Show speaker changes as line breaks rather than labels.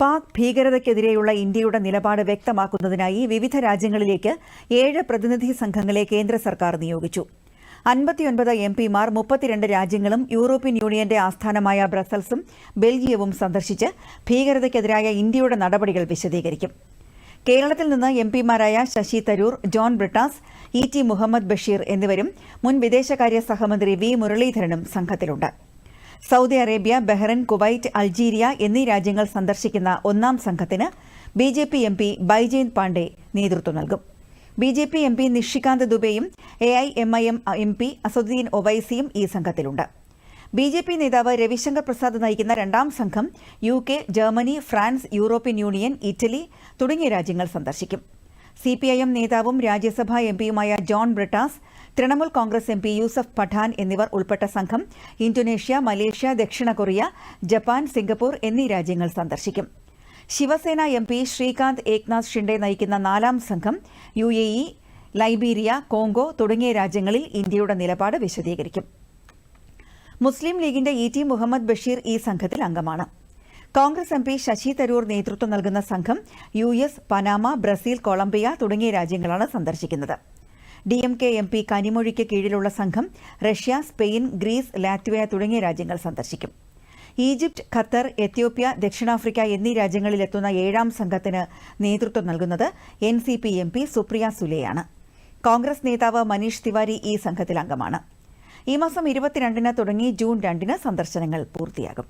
പാക് ഭീകരതയ്ക്കെതിരെയുള്ള ഇന്ത്യയുടെ നിലപാട് വ്യക്തമാക്കുന്നതിനായി വിവിധ രാജ്യങ്ങളിലേക്ക് ഏഴ് പ്രതിനിധി സംഘങ്ങളെ കേന്ദ്ര സർക്കാർ നിയോഗിച്ചു. അൻപത്തിയൊൻപത് എം പിമാർ മുപ്പത്തിരണ്ട് രാജ്യങ്ങളും യൂറോപ്യൻ യൂണിയന്റെ ആസ്ഥാനമായ ബ്രസൽസും ബെൽജിയവും സന്ദർശിച്ച് ഭീകരതയ്ക്കെതിരായ ഇന്ത്യയുടെ നടപടികൾ വിശദീകരിക്കും. കേരളത്തിൽ നിന്ന് M പിമാരായ Shashi Tharoor John Brittas E T Muhammad Basheer എന്നിവരും മുൻ വിദേശകാര്യ സഹമന്ത്രി വി മുരളീധരനും സംഘത്തിലുണ്ട്. Saudi Arabia Bahrain Kuwait Algeria എന്നീ രാജ്യങ്ങൾ സന്ദർശിക്കുന്ന ഒന്നാം സംഘത്തിന് B J P M P Baijayant Panda നേതൃത്വം നൽകും. B J P M P Nishikant ദുബെയും A I M I M M P Asaduddin ഒവൈസിയും ഈ സംഘത്തിലുണ്ട്. ബി ജെ പി നേതാവ് രവിശങ്കർ പ്രസാദ് നയിക്കുന്ന രണ്ടാം സംഘം U K Germany France European Union Italy തുടങ്ങിയ രാജ്യങ്ങൾ സന്ദർശിക്കും. സി പി ഐ എം നേതാവും രാജ്യസഭാ എംപിയുമായ John Brittas Trinamool Congress M P Yusuf Pathan എന്നിവർ ഉൾപ്പെട്ട സംഘം ഇന്തോനേഷ്യ മലേഷ്യ ദക്ഷിണ കൊറിയ ജപ്പാൻ സിംഗപ്പൂർ എന്നീ രാജ്യങ്ങൾ സന്ദർശിക്കും. ശിവസേന എം പി ശ്രീകാന്ത് ഏക്നാഥ് ഷിൻഡെ നയിക്കുന്ന നാലാം സംഘം U A E Liberia Congo തുടങ്ങിയ രാജ്യങ്ങളിൽ ഇന്ത്യയുടെ നിലപാട് വിശദീകരിക്കും. മുസ്ലിം ലീഗിന്റെ ഇ ടി മുഹമ്മദ് ബഷീർ ഈ സംഘത്തിൽ അംഗമാണ്. Congress M P Shashi Tharoor നേതൃത്വം നൽകുന്ന സംഘം U S Panama Brazil Colombia തുടങ്ങിയ രാജ്യങ്ങളാണ് സന്ദർശിക്കുന്നത്. D M K M P കനിമൊഴിക്ക് കീഴിലുള്ള സംഘം റഷ്യ സ്പെയിൻ ഗ്രീസ് ലാത്വിയ തുടങ്ങിയ രാജ്യങ്ങൾ സന്ദർശിക്കും. ഈജിപ്ത് ഖത്തർ എത്യോപ്യ ദക്ഷിണാഫ്രിക്ക എന്നീ രാജ്യങ്ങളിലെത്തുന്ന ഏഴാം സംഘത്തിന് നേതൃത്വം നൽകുന്നത് N C P M P Supriya സുലെയാണ്. Congress നേതാവ് മനീഷ് തിവാരി ഈ സംഘത്തിൽ അംഗമാണ്. ഈ മാസം ഇരുപത്തിരണ്ടിന് തുടങ്ങി ജൂൺ രണ്ടിന് സന്ദർശനങ്ങൾ പൂർത്തിയാകും.